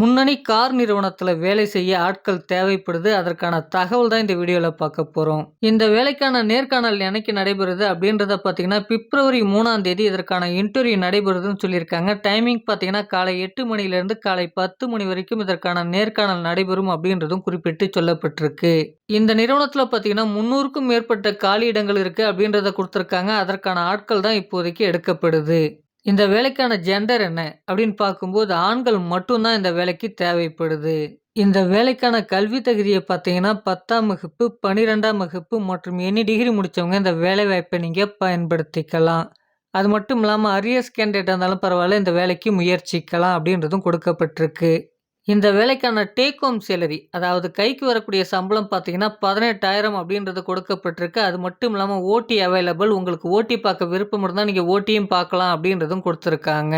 முன்னணி கார் நிறுவனத்தில் வேலை செய்ய ஆட்கள் தேவைப்படுது. அதற்கான தகவல் தான் இந்த வீடியோவில் பார்க்க போகிறோம் இந்த வேலைக்கான நேர்காணல் என்னைக்கு நடைபெறுது அப்படின்றத பார்த்தீங்கன்னா, பிப்ரவரி மூணாம் தேதி இதற்கான இன்டர்வியூ நடைபெறுதுன்னு சொல்லியிருக்காங்க. டைமிங் பார்த்தீங்கன்னா, காலை எட்டு மணிலேருந்து காலை 10 மணி வரைக்கும் இதற்கான நேர்காணல் நடைபெறும் அப்படின்றதும் குறிப்பிட்டு சொல்லப்பட்டிருக்கு. இந்த நிறுவனத்தில் பார்த்தீங்கன்னா, 300க்கும் மேற்பட்ட காலி இடங்கள் இருக்குது அப்படின்றத கொடுத்துருக்காங்க அதற்கான ஆட்கள் தான் இப்போதைக்கு எடுக்கப்படுது. இந்த வேலைக்கான ஜெண்டர் என்ன அப்படின்னு பார்க்கும்போது, ஆண்கள் மட்டும் தான் இந்த வேலைக்கு தேவைப்படுது. இந்த வேலைக்கான கல்வி தகுதியை பார்த்தீங்கன்னா, 10ஆம் வகுப்பு, 12ஆம் வகுப்பு மற்றும் எனி டிகிரி முடித்தவங்க இந்த வேலைவாய்ப்பை நீங்கள் பயன்படுத்திக்கலாம். அது மட்டும் இல்லாமல் அரியர்ஸ் கேண்டிடேட் இருந்தாலும் பரவாயில்ல, இந்த வேலைக்கு முயற்சிக்கலாம் அப்படின்றதும் கொடுக்கப்பட்டிருக்கு. இந்த வேலைக்கான டேக் ஹோம் சேலரி அதாவது கைக்கு வரக்கூடிய சம்பளம் பார்த்தீங்கன்னா, 18,000 அப்படின்றது கொடுக்கப்பட்டிருக்கு. அது மட்டும் இல்லாமல் ஓட்டி அவைலபிள். உங்களுக்கு ஓட்டி பார்க்க விருப்பம் இருந்தால் நீங்கள் ஓட்டியும் பார்க்கலாம் அப்படின்றதும் கொடுத்துருக்காங்க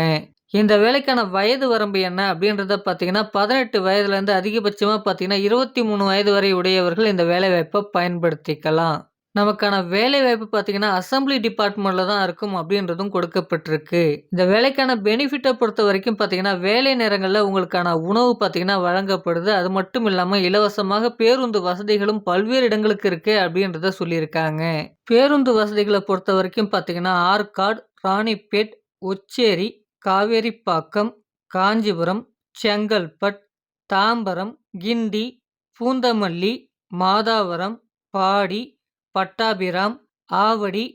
இந்த வேலைக்கான வயது வரம்பு என்ன அப்படின்றத பார்த்தீங்கன்னா, பதினெட்டு வயதுலேருந்து அதிகபட்சமாக பார்த்தீங்கன்னா, 23 வயது வரை உடையவர்கள் இந்த வேலைவாய்ப்பை பயன்படுத்திக்கலாம். நமக்கான வேலைவாய்ப்பு பார்த்தீங்கன்னா, அசெம்பிளி டிபார்ட்மெண்ட்டில் தான் இருக்கும் அப்படின்றதும் கொடுக்கப்பட்டிருக்கு. இந்த வேலைக்கான பெனிஃபிட்டை பொறுத்த வரைக்கும் பார்த்தீங்கன்னா, வேலை நேரங்களில் உங்களுக்கான உணவு பார்த்தீங்கன்னா வழங்கப்படுது. அது மட்டும் இல்லாமல் இலவசமாக பேருந்து வசதிகளும் பல்வேறு இடங்களுக்கு இருக்குது அப்படின்றத சொல்லியிருக்காங்க. பேருந்து வசதிகளை பொறுத்த வரைக்கும் பார்த்தீங்கன்னா, ஆற்காடு, ராணிப்பேட், ஒச்சேரி, காவேரிப்பாக்கம், காஞ்சிபுரம், செங்கல்பட், தாம்பரம், கிண்டி, பூந்தமல்லி, மாதாவரம், பாடி, பட்டாபிராம், ஆவடி,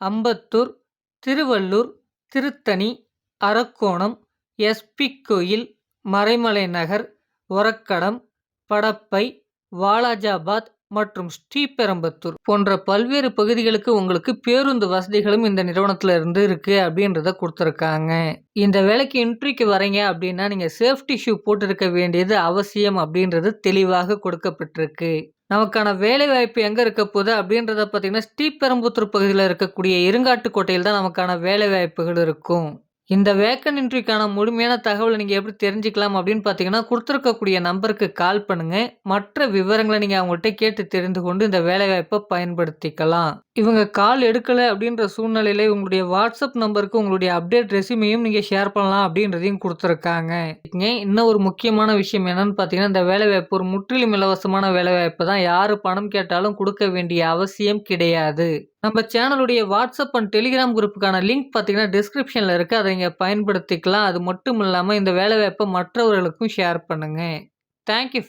அம்பத்தூர், திருவள்ளூர், திருத்தணி, அரக்கோணம், எஸ்பிகோயில் கோயில், மறைமலை நகர், ஒரக்கடம், படப்பை, வாலாஜாபாத் மற்றும் ஸ்ரீபெரம்பத்தூர் போன்ற பல்வேறு பகுதிகளுக்கு உங்களுக்கு பேருந்து வசதிகளும் இந்த நிறுவனத்தில் இருந்து இருக்குது அப்படின்றத கொடுத்துருக்காங்க இந்த வேலைக்கு இன்ட்ரிக்கு வரீங்க அப்படின்னா, நீங்கள் சேஃப்டி ஷூ போட்டிருக்க வேண்டியது அவசியம் அப்படின்றது தெளிவாக கொடுக்கப்பட்டிருக்கு. நமக்கான வேலைவாய்ப்பு எங்கே இருக்க போகுது அப்படின்றத பார்த்தீங்கன்னா, ஸ்ரீபெரும்புத்தூர் பகுதியில் இருக்கக்கூடிய இருங்காட்டுக்கோட்டையில் தான் நமக்கான வேலைவாய்ப்புகள் இருக்கும். இந்த வேக்கன் இன்ட்ரிக்கான முழுமையான தகவலை நீங்கள் எப்படி தெரிஞ்சுக்கலாம் அப்படின்னு பார்த்தீங்கன்னா, கொடுத்துருக்கக்கூடிய நம்பருக்கு கால் பண்ணுங்கள் மற்ற விவரங்களை நீங்கள் அவங்கள்ட்ட கேட்டு தெரிந்து கொண்டு இந்த வேலைவாய்ப்பை பயன்படுத்திக்கலாம். இவங்க கால் எடுக்கலை அப்படின்ற சூழ்நிலையில் உங்களுடைய வாட்ஸ்அப் நம்பருக்கு உங்களுடைய அப்டேட் ரெஸ்யூமையும் நீங்கள் ஷேர் பண்ணலாம் அப்படின்றதையும் கொடுத்துருக்காங்க இன்னும் ஒரு முக்கியமான விஷயம் என்னன்னு பார்த்தீங்கன்னா, இந்த வேலைவாய்ப்பு ஒரு முற்றிலும் இலவசமான வேலைவாய்ப்பு தான். யார் பணம் கேட்டாலும் கொடுக்க வேண்டிய அவசியம் கிடையாது. நம்ம சேனலுடைய வாட்ஸ்அப் அண்ட் டெலிகிராம் குரூப்புக்கான லிங்க் பார்த்தீங்கன்னா, டிஸ்கிரிப்ஷனில் இருக்குது அதை நீங்கள் பயன்படுத்திக்கலாம். அது மட்டும் இல்லாமல் இந்த வேலைவாய்ப்பை மற்றவர்களுக்கும் ஷேர் பண்ணுங்கள் தேங்க் யூ